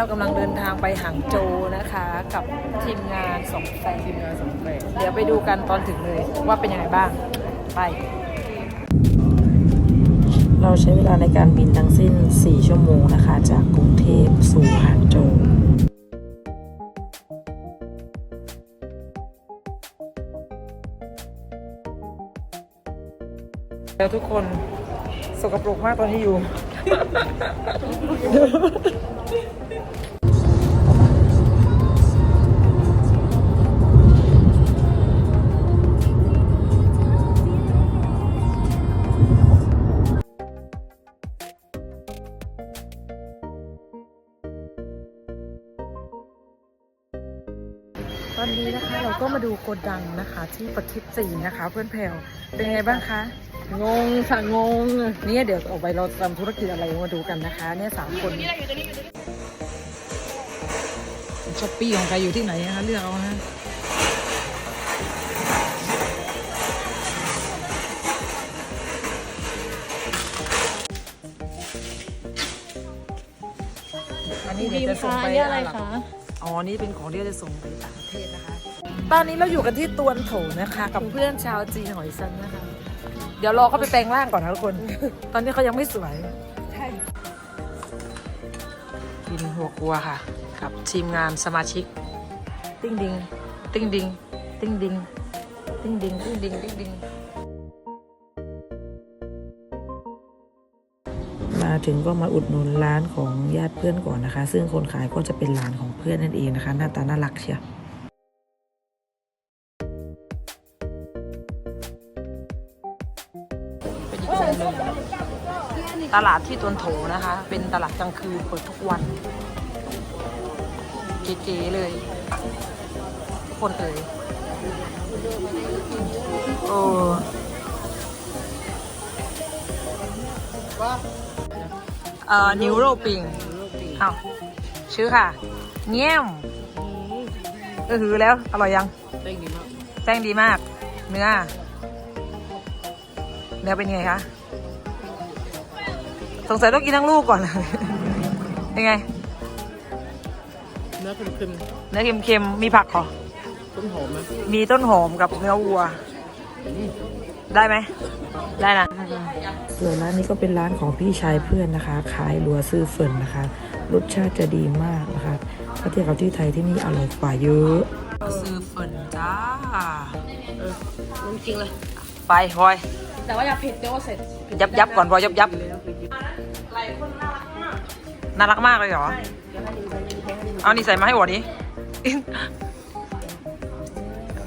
เรากำลังเดินทางไปหางโจวนะคะ กับทีมงานสองแฟนทีมงานสองแปดเดี๋ยวไปดูกันตอนถึงเลยว่าเป็นยังไงบ้าง ไป เราใช้เวลาในการบินทั้งสิ้น 4 ชั่วโมงนะคะ จากกรุงเทพสู่หางโจวแล้วทุกคน สกปรกมากตอนที่อยู่ นนี้นะคะเราก็มาดูโกดังนะคะที่ประคิดจีนนะคะ เพื่อนแพรวเป็นไงบ้างคะ งงค่ะงงเนี่ยเดี๋ยวออกไปเราทำธุรกิจอะไรมาดูกันนะคะเนี่ยสามคนช้อปปี้ของใครอยู่ที่ไหนนะคะเลือกเอานะอันนี้เดี๋ยวจะส่งไปอะไรอาหรับคะอ๋อ นี่เป็นของที่จะส่งไปต่างประเทศนะคะ ตอนนี้เราอยู่กันที่ตวนโถนะคะ กับเพื่อนชาวจีนหอยซันนะคะ เดี๋ยวรอเขาไปแปลงร่างก่อนนะทุกคน ตอนนี้เขายังไม่สวย ใช่กินหัวกัวค่ะ กับทีมงานสมาชิก ติ้งดิง ติ้งดิง ติ้งดิง ติ้งดิง ติ้งดิง ติ้งดิง มาถึงก็มาอุดหนุนร้านของญาติเพื่อนก่อนนะคะ ซึ่งคนขายก็จะเป็นหลานของเพื่อนนั่นเองนะคะ หน้าตาน่ารักเชียว ตลาดที่ตวนโถนะคะ เป็นตลาดกลางคืนเปิดทุกวัน เก๋ๆเลยทุกคนเอ่ยโอ้เอ่อนิวโรปิงอ้าวชื่อค่ะ เงี้ยมเออหือแล้ว อร่อยยังเต้งดีมากแป้งดีมาก เนื้อ เนื้อเป็นไงคะ สงสัยต้องกินทั้งลูกก่อน เป็นไง เนื้อเค็มเนื้อเค็มๆ มีผักเหรอ ๆต้นหอมไหมมีต้นหอมกับเนื้อวัว ได้ไหม ได้นะ ส่วนร้านนี้ก็เป็นร้านของพี่ชายเพื่อนนะคะ ขายลัวซื่อเฟินนะคะ รสชาติจะดีมากนะคะถ้าเทียบกับที่ไทยที่นี่อร่อยกว่าเยอะ ซื่อเฟินจ้าน้ำจริงเลย ไปพลอย แต่ว่าอย่าเผ็ดเดี๋ยวเสร็จยับยับก่อนพลอยยับยับ น่ารักมากเลยเหรอเอานี่ใส่มาให้หัวนี้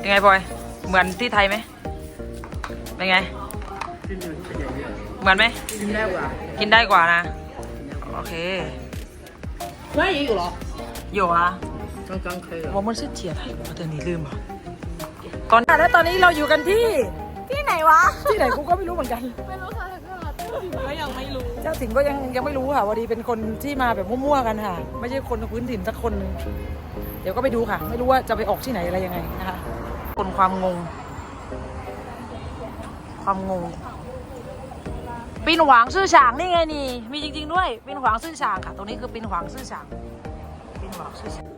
ยังไงพลอย เหมือนที่ไทยไหมเป็นไงกินอยู่ขยายเยอะเหมือนไหม กินได้กว่ากินได้กว่านะ โอเคเฮ้ยอยู่เหรออยู่อะ กลางกลางๆเคยเหรอว่ามันชื่อเจียไทยว่าเธอนี่ลืมเหรอตอนแล้วตอนนี้เราอยู่กันที่ ที่ไหนวะ ที่ไหนกูก็ไม่รู้เหมือนกัน ไม่รู้ค่ะ ก็ยังไม่รู้ เจ้าถิ่นก็ยังยังไม่รู้ค่ะวันดีเป็นคนที่มาแบบมั่วๆกันค่ะ ไม่ใช่คนพื้นถิ่นสักคนหนึ่งเดี๋ยวก็ไปดูค่ะ ไม่รู้ว่าจะไปออกที่ไหนอะไรยังไงนะคะคนความงง ความงงปินหวางซื่อฉางนี่ไงนี่ มีจริง ๆ ด้วยปินหวางซื่อฉางค่ะ ตรงนี้คือปินหวางซื่อฉางปินหวางซื่อฉาง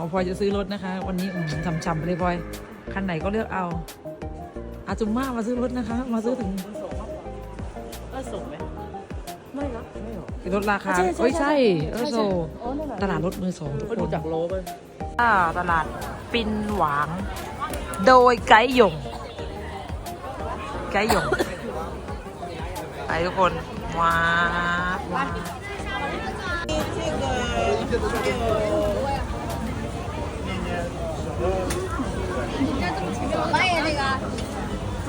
อ๋อพลอยจะซื้อรถนะคะ วันนี้อืมช่ำๆไปเลยพลอย คันไหนก็เลือกเอาอาจุมมามาซื้อรถนะคะ มาซื้อถึงก็ส่งไหมไม่นะลดราคาใช่ใช่เอ้ยใช่ใช่เออโซโอ้นั่นแหละตลาดรถมือสองทุกก็คดูนจากโลไปอ่าตลาดปินหวาง โดยไกด์หยงไกด์หยงไปทุกคนว้าว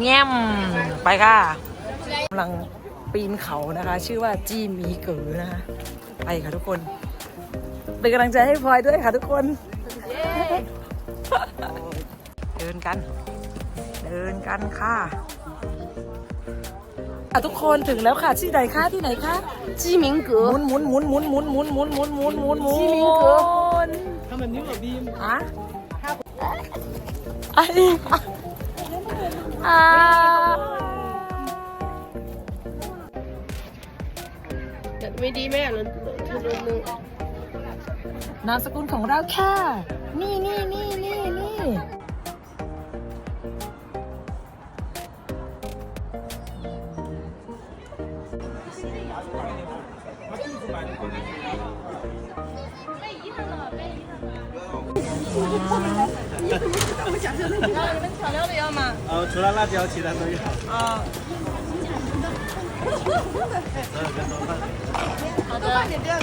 แง่มไปค่ะกำลังปีนเขานะคะ ชื่อว่าจีมีเก๋อนะคะไปค่ะทุกคน เป็นกำลังใจให้พลอยด้วยค่ะทุกคน เดินกัน เดินกันค่ะทุกคนถึงแล้วค่ะที่ไหนคะที่ไหนคะจีมิงเก๋อหมุนหมุนหมุนหมุนหมุนหมุนหมุนหมุนหมุนหมุนหมุนจีมิงเก๋อทำแบบนี้กับบีมอะ อ่าไม่ดีไหมอะนนนนนามสกุลของเราค่ะ นี่นี่นี่นี่นี่ 啊，你们调料的要吗？啊，除了辣椒，其他都要。啊。好的。放点料。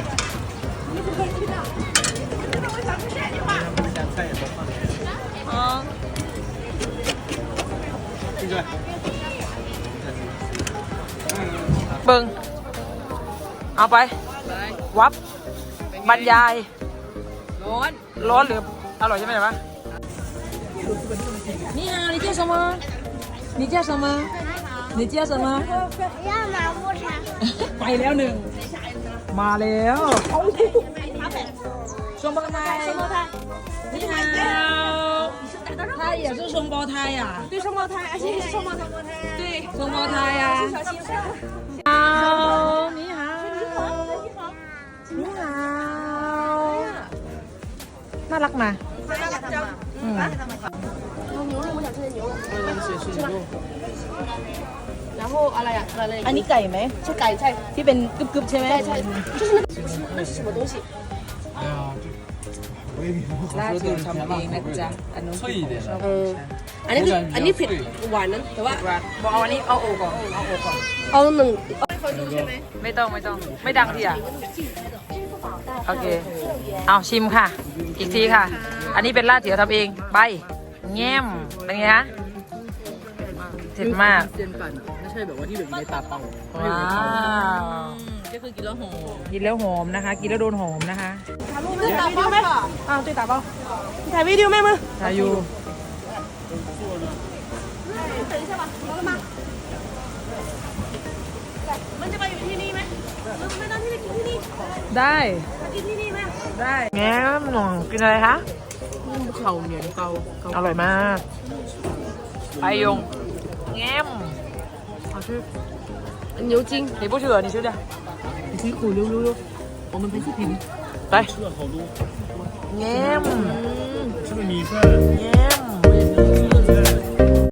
蹦。 เอาไปวับบรรยายร้อนร้อนหรืออร่อยใช่ไหมวะนี่ฮะนี่เจ้าสมอนี่เจ้าสมอนี่เจ้าสมอย่ามาพูดค่ไปแล้วหนึ่งมาแล้วชมบอไทยนี่ฮะไทยอะช่ชมบอไทยอะ对双胞胎，而且是双胞胎。对，ชมบอลไทยอะ小心。好，你 好，你好，น่ารักนะอืม 然后อะไรอ่ะอะไร อันนี้ไก่ไหม ใช่ไก่ใช่ ที่เป็นกึบๆใช่ไหม ใช่ใช่就是那那是什么东西？ลาดเทียมทำเองนะจ๊ะอันนู้น 脆一点的。嗯，อันนี้คืออันนี้เผ็ดหวานนั้นแต่ว่า บอกเอาอันนี้เอาโอก่อนเอาโอก่อน เอาหนึ่ง ไม่ต้องไม่ต้อง ไม่ดังทีอ่ะ โอเค เอาชิมค่ะ อีกทีค่ะ อันนี้เป็นลาดเถียวทำเองใบแง้มเป็นไงคะเจ็ดมากไม่ใช่แบบว่าที่เหลือยู่ในตาเปล่าว้าวก็คือกินแล้วหอมกินแล้วหอมนะคะ กินแล้วโดนหอมนะคะตื่นตาเปล่าไหมอ่าวตื่นตาเปล่าถ่ายวิดีโอไหมมึงถ่ายอยู่ มันจะมาอยู่ที่นี่ไหมมึงไม่ต้องที่นี่กินที่นี่ ได้ มากินที่นี่ไหม ได้แง้มหน่องกินอะไรคะ เข่าเหนียวเกาเกา อร่อยมาก ไปยงแง้ม 好吃。牛筋你不吃了，你吃点。你辛苦溜溜溜，我们陪视频。来，吃了好多，แง้ม 这个米饭。แง้ม